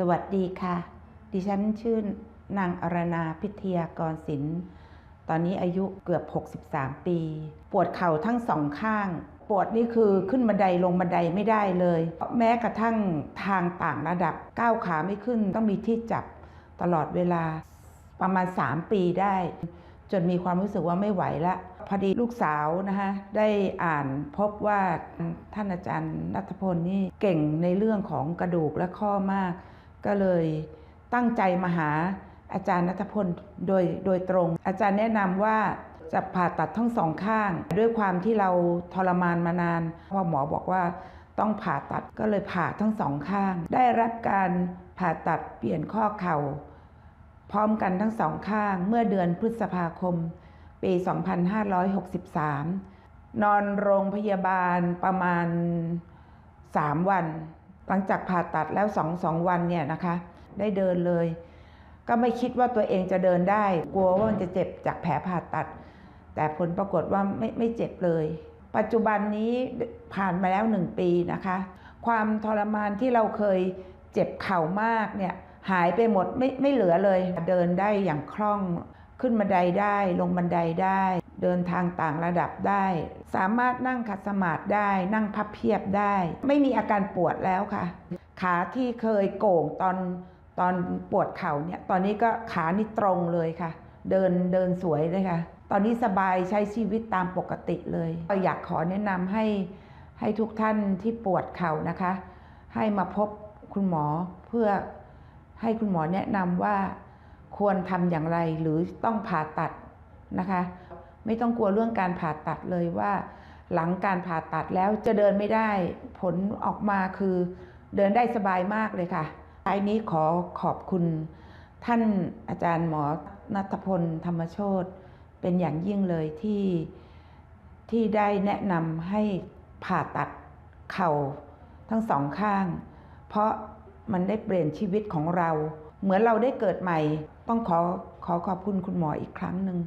สวัสดีค่ะ ดิฉันชื่อนางอรนาพิทยากรศิลป์ ตอนนี้อายุเกือบ 63 ปี ปวดเข่าทั้งสองข้าง ปวดนี่คือขึ้นบันไดลงบันไดไม่ได้เลย แม้กระทั่งทางต่างระดับก้าวขาไม่ขึ้น ต้องมีที่จับตลอดเวลาประมาณ 3 ปีได้ จนมีความรู้สึกว่าไม่ไหวละพอดีลูกสาวนะคะได้อ่านพบว่าท่านอาจารย์นัทพลนี่เก่งในเรื่องของกระดูกและข้อมาก ก็เลยตั้งใจมาหาอาจารย์นัทพลโดยโดยตรง อาจารย์แนะนำว่าจะผ่าตัดทั้งสองข้าง ด้วยความที่เราทรมานมานานพอหมอบอกว่าต้องผ่าตัดก็เลยผ่าทั้งสองข้าง ได้รับการผ่าตัดเปลี่ยนข้อเข่า พร้อมกันทั้งสองข้างเมื่อเดือนพฤษภาคม ปี 2563 นอนโรงพยาบาลประมาณ 3 วัน หลังจากผ่าตัดแล้วสองสองวันเนี่ยนะคะ ได้เดินเลย ก็ไม่คิดว่าตัวเองจะเดินได้ กลัวว่ามันจะเจ็บจากแผลผ่าตัด แต่ผลปรากฏว่าไม่ไม่เจ็บเลย ปัจจุบันนี้ผ่านมาแล้วหนึ่งปีนะคะ ความทรมานที่เราเคยเจ็บเข่ามากเนี่ยหายไปหมดไม่ไม่เหลือเลย เดินได้อย่างคล่อง ขึ้นบันไดได้ลงบันไดได้ เดินทางต่างระดับได้ สามารถนั่งขัดสมาธิได้ นั่งพับเพียบได้ ไม่มีอาการปวดแล้วค่ะ ขาที่เคยโก่งตอนตอนปวดเข่าเนี่ยตอนนี้ก็ขานี่ตรงเลยค่ะ เดินเดินสวยเลยค่ะ ตอนนี้สบายใช้ชีวิตตามปกติเลยก็อยากขอแนะนำให้ให้ทุกท่านที่ปวดเข่านะคะ ให้มาพบคุณหมอเพื่อให้คุณหมอแนะนำว่า ควรทำอย่างไรหรือต้องผ่าตัดนะคะ ไม่ต้องกลัวเรื่องการผ่าตัดเลยว่า หลังการผ่าตัดแล้วจะเดินไม่ได้ผลออกมาคือเดินได้สบายมากเลยค่ะท้ายนี้ขอขอบคุณ ท่านอาจารย์หมอนัทพลธรรมโชตเป็นอย่างยิ่งเลยที่ที่ได้แนะนำให้ผ่าตัดเข่าทั้งสองข้าง เพราะมันได้เปลี่ยนชีวิตของเรา เหมือนเราได้เกิดใหม่ ต้องขอขอขอบคุณคุณหมออีกครั้งหนึ่ง